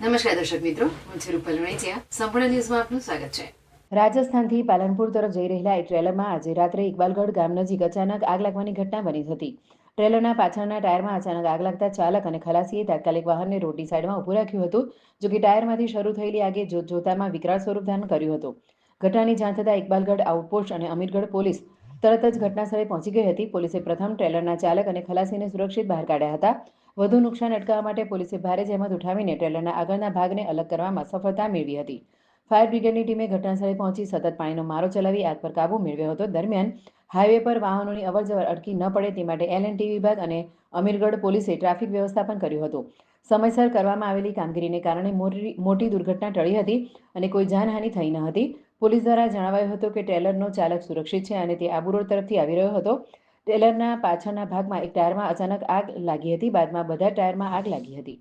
નમસ્કાર દર્શક મિત્રો, હું છું રૂપલ વણેચિયા સંપૂર્ણ ન્યૂઝમાં આપનું સ્વાગત છે. રાજસ્થાનથી પાલનપુર તરફ જઈ રહેલા એક ટ્રેલરમાં આજે રાત્રે ઇકબાલગઢ ગામ નજીક અચાનક આગ લાગવાની ઘટના બની હતી. ટ્રેલરના પાછળના ટાયરમાં અચાનક આગ લાગતા ચાલક અને ખલાસીએ તાત્કાલિક વાહનને રોડની સાઈડમાં ઊભું રાખ્યું હતું, જો કે ટાયરમાંથી શરૂ થયેલી આગે જોતજોતામાં વિકરાળ સ્વરૂપ ધારણ કર્યું હતું. ઘટનાની જાણ થતાં ઇકબાલગઢ આઉટપોસ્ટ અને અમીરગઢ પોલીસ તરત જ ઘટનાસ્થળે પહોંચી ગઈ હતી. પોલીસે પ્રથમ ટ્રેલરના ચાલક અને ખલાસીને સુરક્ષિત બહાર કાઢ્યા હતા. વધુ નુકસાન અટકાવવા માટે પોલીસે ભારે જહેમત ઉઠાવીને ટ્રેલરના આગળના ભાગને અલગ કરવામાં સફળતા મેળવી હતી. ફાયર બ્રિગેડની ટીમે ઘટનાસ્થળે પહોંચી સતત પાણીનો મારો ચલાવી આગ પર કાબૂ મેળવ્યો હતો. દરમિયાન હાઈવે પર વાહનોની અવરજવર અટકી ન પડે તે માટે એલ ટી વિભાગ અને અમીરગઢ પોલીસે ટ્રાફિક વ્યવસ્થાપન કર્યું હતું. સમયસર કરવામાં આવેલી કામગીરીને કારણે મોટી દુર્ઘટના ટળી હતી અને કોઈ જાનહાનિ થઈ ન હતી. પોલીસ દ્વારા જણાવાયું હતું કે ટ્રેલરનો ચાલક સુરક્ષિત છે અને તે આબુ રોડ તરફથી આવી રહ્યો હતો. ટ્રેલરના પાછળના ભાગમાં એક ટાયરમાં અચાનક આગ લાગી હતી. બાદમાં બધા ટાયરમાં આગ લાગી હતી.